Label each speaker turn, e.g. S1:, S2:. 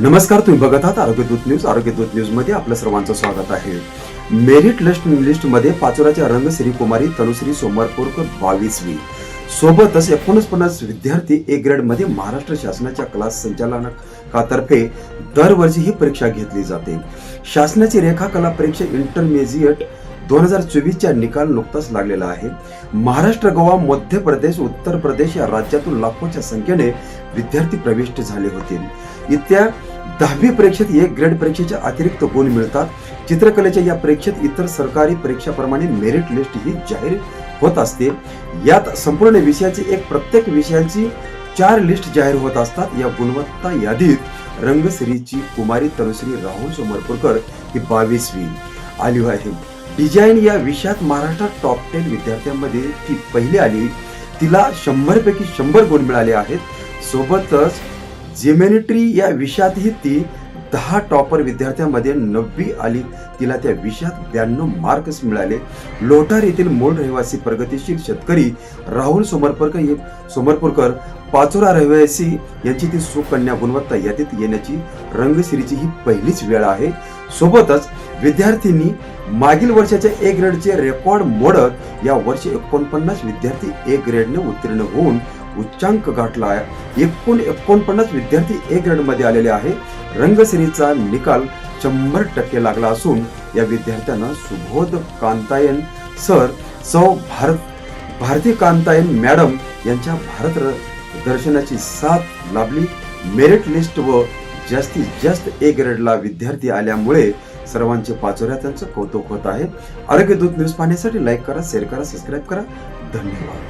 S1: नमस्कार तुम्ही बघत आहात आरोग्य दूत न्यूज. आरोग्य दूत न्यूजमध्ये आपलं सर्वांचं स्वागत आहे. मेरिट लिस्ट लिस्टमध्ये पाचोराच्या रंगश्री कुमारी तनुश्री सोमवारपूरकर बावीसवी. सोबतच एकोणपन्नास विद्यार्थी ए ग्रेडमध्ये महाराष्ट्र शासनाच्या क्लास संचालनाकातर्फे दरवर्षी ही परीक्षा घेतली जाते. शासनाची रेखाकला परीक्षा इंटरमिजिएट दोन हजार चोवीसचा निकाल नुकताच लागलेला आहे. महाराष्ट्र गोवा मध्य प्रदेश उत्तर प्रदेश या राज्यातून लाखोच्या संख्येने विद्यार्थी प्रविष्ट झाले होते. इत्या दहावी परीक्षेत एक ग्रेड परीक्षेच्या अतिरिक्त गुण मिळतात. चित्रकलेच्या या परीक्षेत इतर सरकारी परीक्षाप्रमाणे मेरिट लिस्ट ही जाहीर होत असते. यात संपूर्ण विषयाची एक प्रत्येक विषयांची चार लिस्ट जाहीर होत असतात. या गुणवत्ता यादीत रंगश्रीची कुमारी तनुश्री राहुल सोमरपूरकर ही बावीसवी. आली आहे. डिझाईन या विषयात महाराष्ट्रात टॉप टेन विद्यार्थ्यांमध्ये ती पहिली आली. तिला शंभर पैकी शंभर गुण मिळाले आहेत. सोबतच जिमेनिट्री या विषयातही ती दहा टॉपर विद्यार्थ्यांमध्ये नववी आली. तिला त्या विषयात ब्याण्णव मार्क्स मिळाले. लोटार येथील मूळ रहिवासी प्रगतीशील शेतकरी राहुल सोमरपूरकर सोमरपूरकर पाचोरा रहिवासी यांची ती सुकन्या गुणवत्ता यादीत येण्याची रंगश्रीची ही पहिलीच वेळ आहे. सोबतच विद्यार्थ्यांनी मागील वर्षाच्या ए ग्रेडचे रेकॉर्ड मोडत या वर्षी एकोणपन्नास विद्यार्थी ए ग्रेडने उत्तीर्ण होऊन उच्चांक गाठला आहे एकूण एकोणपन्नास विद्यार्थी ए ग्रेडमध्ये आलेले आहे. रंगश्रीचा निकाल शंभर टक्के लागला असून या विद्यार्थ्यांना सुबोध कांतायन सर सौ भारत भारती कांतायन मॅडम यांच्या भारत दर्शनाची साथ लाभली. मेरिट लिस्ट व जास्तीत जास्त ए ग्रेडला विद्यार्थी आल्यामुळे सर्वांचे पाचोऱ्या त्यांचं कौतुक होत आहे. आरोग्य दूत न्यूज पाहण्यासाठी लाईक करा शेअर करा सबस्क्राईब करा. धन्यवाद.